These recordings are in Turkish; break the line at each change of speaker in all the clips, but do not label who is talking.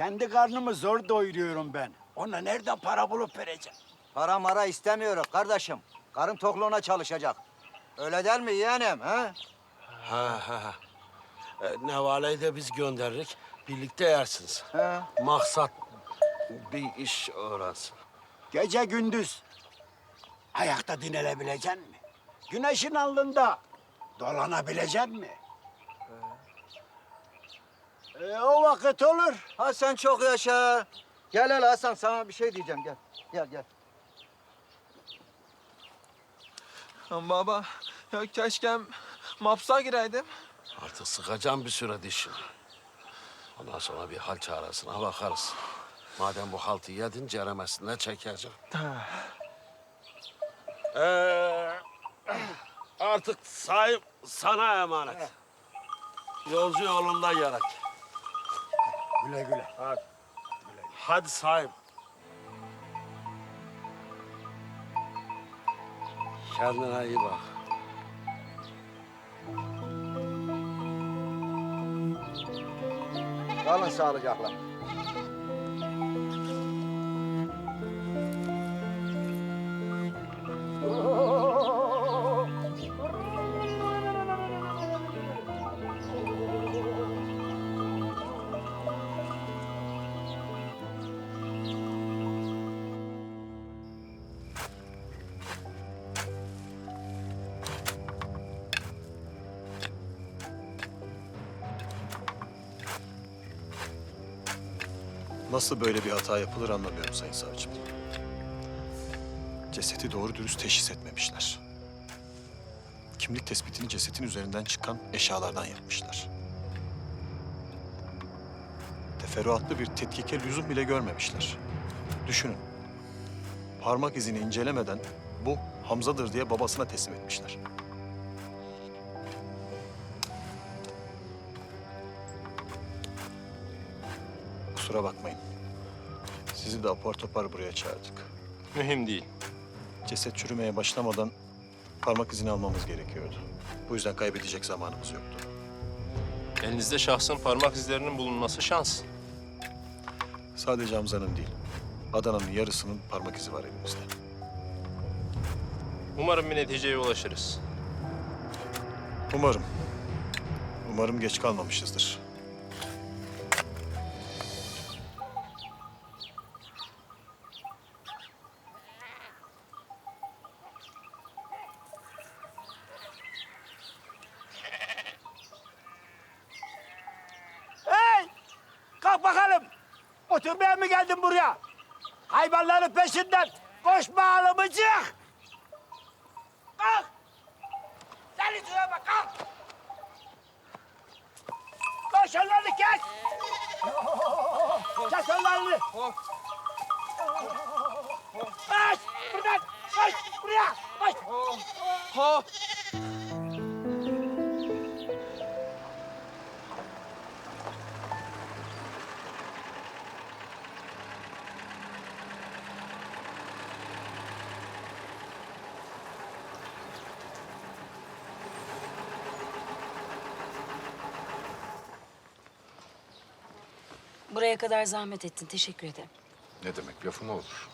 Kendi karnımı zor doyuruyorum ben. Ona nereden para bulup vereceğim?
Para mara istemiyoruz kardeşim. Karın tokluğuna çalışacak. Öyle değil mi yeğenim ha?
Ha ha ha. E, Nevale'yi de biz gönderirik. Birlikte yersiniz.
He.
Maksat bir iş öğrensin.
Gece gündüz ayakta dinlenebilecek mi? Güneşin alnında dolanabilecek mi? E, o vakit olur.
Ha sen çok yaşa. Gel hele Hasan sana bir şey diyeceğim gel. Gel gel.
Baba, ya keşke mapsa gireydim.
Artık sıkacağım bir süre dişini. Ondan sonra bir hal çaresine bakarız. Madem bu haltı yedin, ceremesine çekeceğim. Ee, artık sahip sana emanet. Yolcu yolunda gerek.
Güle güle.
Hadi. Hadi sahip. Kendine iyi bak.
Kalın sağlıcakla.
Nasıl böyle bir hata yapılır anlamıyorum Sayın Savcım. Cesedi doğru dürüst teşhis etmemişler. Kimlik tespitini cesetin üzerinden çıkan eşyalardan yapmışlar. Teferruatlı bir tetkike lüzum bile görmemişler. Düşünün. Parmak izini incelemeden bu Hamza'dır diye babasına teslim etmişler. Kusura bakmayın. Sizi de apar topar buraya çağırdık.
Mühim değil.
Ceset çürümeye başlamadan parmak izini almamız gerekiyordu. Bu yüzden kaybedecek zamanımız yoktu.
Elinizde şahsın parmak izlerinin bulunması şans.
Sadece Hamza'nın değil, Adana'nın yarısının parmak izi var elimizde.
Umarım bir neticeye ulaşırız.
Umarım. Umarım geç kalmamışızdır.
Hayvanların peşinden koşma alımıcık. Kalk. Sen şuraya bak kalk. Koş onları kes. Kes onları. Koş buradan. Koş buraya. Koş.
Buraya kadar zahmet ettin. Teşekkür ederim.
Ne demek lafı mı olur?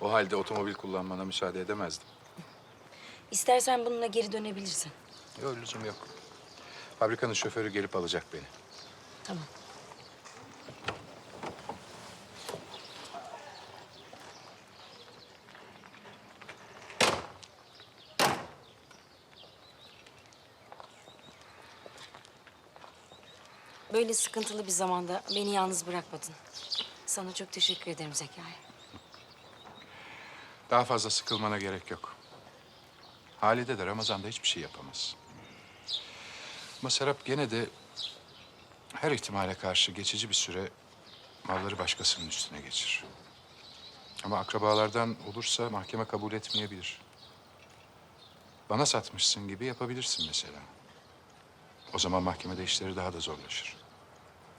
O halde otomobil kullanmana müsaade edemezdim.
İstersen bununla geri dönebilirsin.
Yok lüzum yok. Fabrikanın şoförü gelip alacak beni.
Tamam. Böyle sıkıntılı bir zamanda beni yalnız bırakmadın. Sana çok teşekkür ederim Zekai.
Daha fazla sıkılmana gerek yok. Halide de Ramazan'da hiçbir şey yapamaz. Ama Serap gene de her ihtimale karşı geçici bir süre malları başkasının üstüne geçir. Ama akrabalardan olursa mahkeme kabul etmeyebilir. Bana satmışsın gibi yapabilirsin mesela. O zaman mahkemede işleri daha da zorlaşır.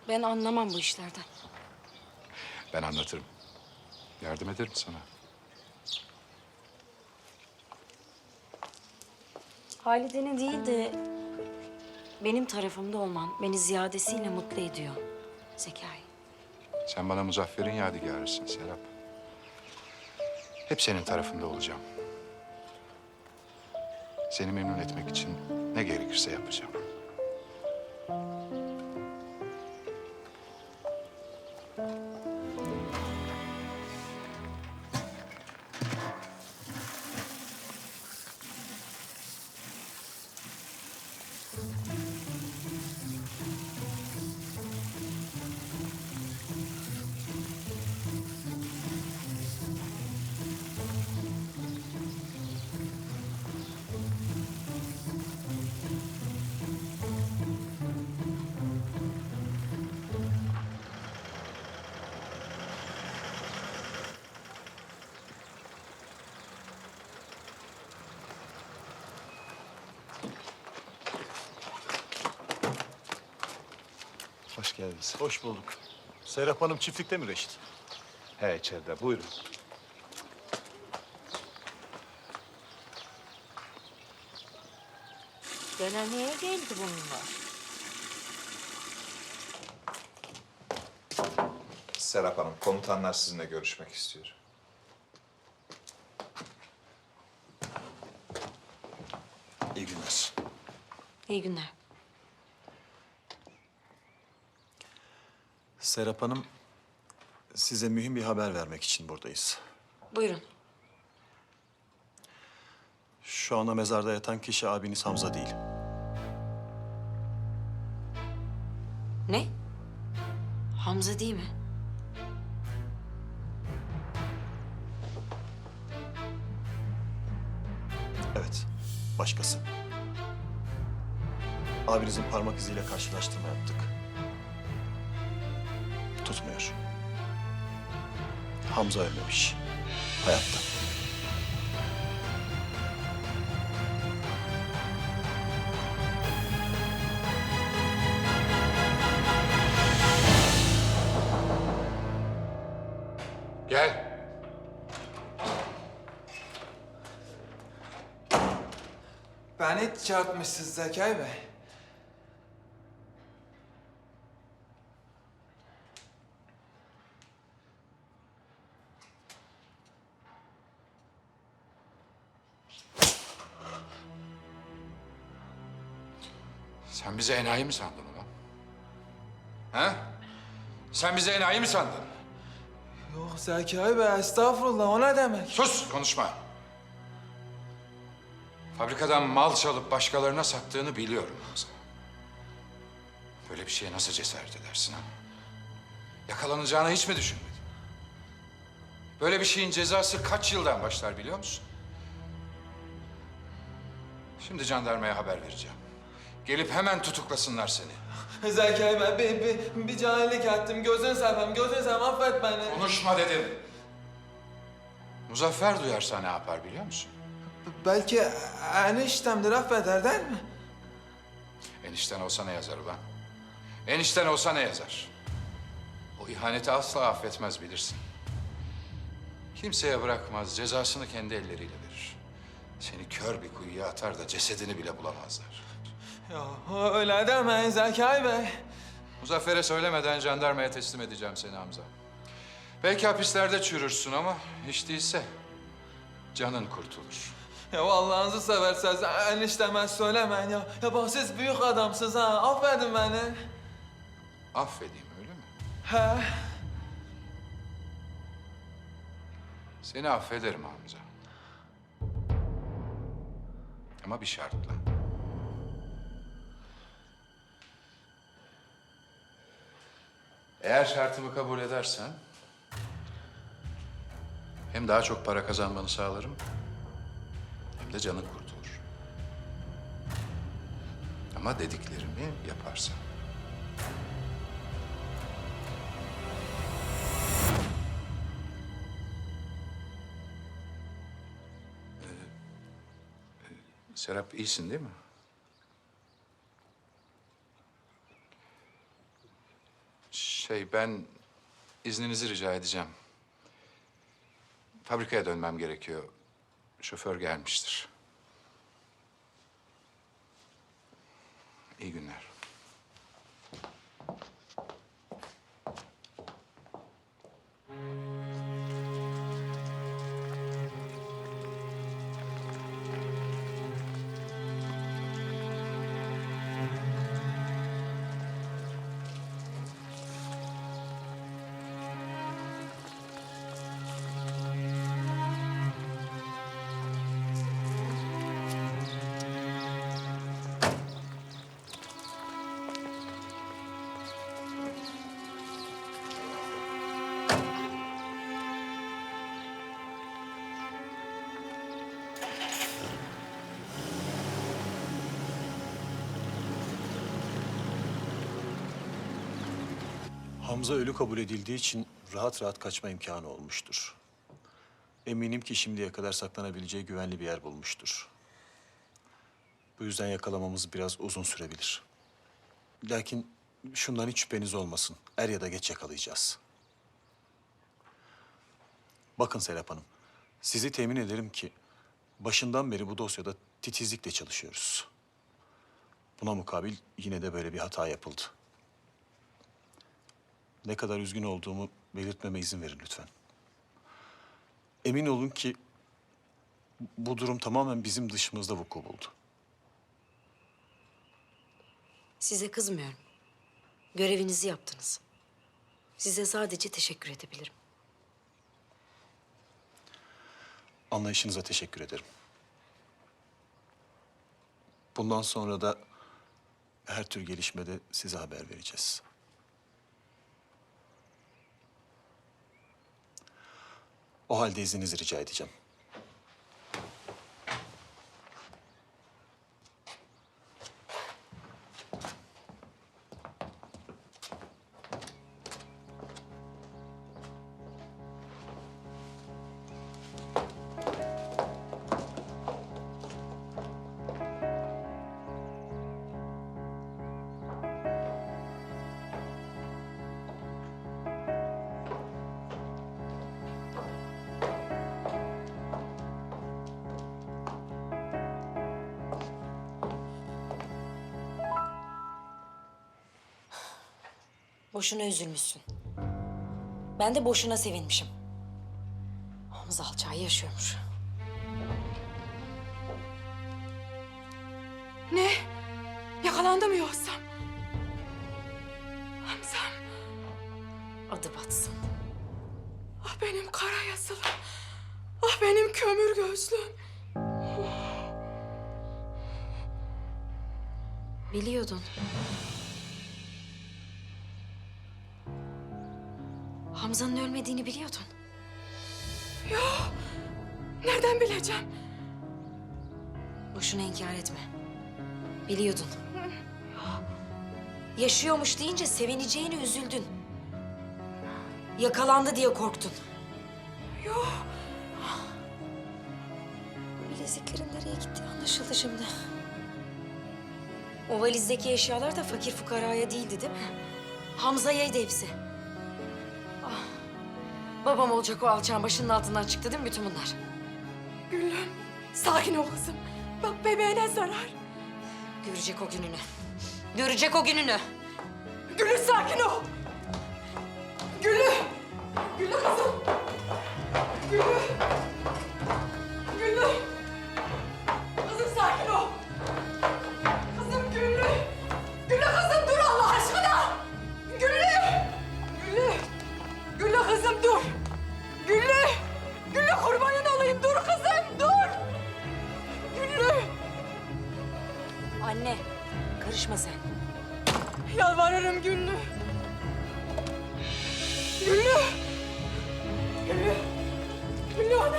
Ben anlamam bu işlerden.
Ben anlatırım. Yardım ederim sana.
Halide'nin değil de benim tarafımda olman beni ziyadesiyle mutlu ediyor Zekai.
Sen bana Muzaffer'in yadigarısın Serap. Hep senin tarafında olacağım. Seni memnun etmek için ne gerekirse yapacağım.
Geldiniz. Hoş bulduk. Serap Hanım çiftlikte mi Reşit?
He içeride buyurun.
Gene niye geldi bunlar?
Serap Hanım, komutanlar sizinle görüşmek istiyor.
İyi günler.
İyi günler.
Serap Hanım, size mühim bir haber vermek için buradayız.
Buyurun.
Şu anda mezarda yatan kişi abiniz Hamza değil.
Ne? Hamza değil mi?
Evet, başkası. Abinizin parmak iziyle karşılaştırma yaptık. Tutmuyor. Hamza ölmemiş. Hayatta.
Gel.
Beni çarpmışsınız Zekai Bey.
Sen bizi enayi mi sandın ulan? Ha? Sen bizi enayi mi sandın?
Yok Zekai Bey estağfurullah o ne demek?
Sus konuşma. Fabrikadan mal çalıp başkalarına sattığını biliyorum Hamza. Böyle bir şeye nasıl cesaret edersin ha? Yakalanacağını hiç mi düşünmedin? Böyle bir şeyin cezası kaç yıldan başlar biliyor musun? Şimdi jandarmaya haber vereceğim. Gelip hemen tutuklasınlar seni.
Zekai Bey bir, bir, bir cahillik ettim gözün seveyim gözün seveyim affet beni.
Konuşma dedim. Muzaffer duyarsa ne yapar biliyor musun?
Belki eniştemdir affeder değil mi?
Enişten olsa ne yazar ulan? Enişten olsa ne yazar? O ihaneti asla affetmez bilirsin. Kimseye bırakmaz, cezasını kendi elleriyle verir. Seni kör bir kuyuya atar da cesedini bile bulamazlar.
Ya öyle demeyin Zekai Bey.
Muzaffer'e söylemeden jandarmaya teslim edeceğim seni Hamza. Belki hapislerde çürürsün ama hiç değilse canın kurtulur.
Ya Allah'ınızı severseniz enişteme söylemeyin ya. Ya bak siz büyük adamsınız ha affedin beni.
Affedeyim öyle mi?
He.
Seni affederim Hamza. Ama bir şartla. Eğer şartımı kabul edersen... ...hem daha çok para kazanmanı sağlarım... ...hem de canın kurtulur. Ama dediklerimi yaparsan. Serap iyisin değil mi? Şey ben izninizi rica edeceğim. Fabrikaya dönmem gerekiyor. Şoför gelmiştir. İyi günler.
Hamza ölü kabul edildiği için rahat rahat kaçma imkanı olmuştur. Eminim ki şimdiye kadar saklanabileceği güvenli bir yer bulmuştur. Bu yüzden yakalamamız biraz uzun sürebilir. Lakin şundan hiç şüpheniz olmasın. Er ya da geç yakalayacağız. Bakın Serap Hanım, sizi temin ederim ki başından beri bu dosyada titizlikle çalışıyoruz. Buna mukabil yine de böyle bir hata yapıldı. Ne kadar üzgün olduğumu belirtmeme izin verin lütfen. Emin olun ki bu durum tamamen bizim dışımızda vuku buldu.
Size kızmıyorum. Görevinizi yaptınız. Size sadece teşekkür edebilirim.
Anlayışınıza teşekkür ederim. Bundan sonra da her tür gelişmede size haber vereceğiz. O halde izninizi rica edeceğim.
Boşuna üzülmüşsün. Ben de boşuna sevinmişim. Hamza alçağı yaşıyormuş.
Ne? Yakalandı mı yoksa? Hamzam,
Adı batsın.
ah benim kara yazılım. Ah benim kömür gözlüm.
Biliyordun. Hamza'nın ölmediğini biliyordun.
Nereden bileceğim?
Boşuna inkar etme. Biliyordun. Yaşıyormuş deyince sevineceğine üzüldün. Yakalandı diye korktun.
Yok.
Bileziklerin nereye gitti anlaşıldı şimdi. O valizdeki eşyalar da fakir fukaraya değildi değil mi? Hamza'yaydı hepsi. Babam olacak o alçağın başının altından çıktı değil mi bütün bunlar?
Güllüm, sakin ol kızım. Bak bebeğine zarar.
Görecek o gününü. Görecek o gününü.
Güllü sakin ol. Güllü. Güllü kızım. Güllü. Anne, karışma sen. Yalvarırım Güllü. Güllü! Güllü! Güllü anne!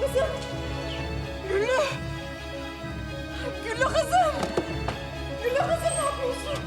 Kızım! Güllü! Güllü kızım! Güllü kızım ne yapıyorsun?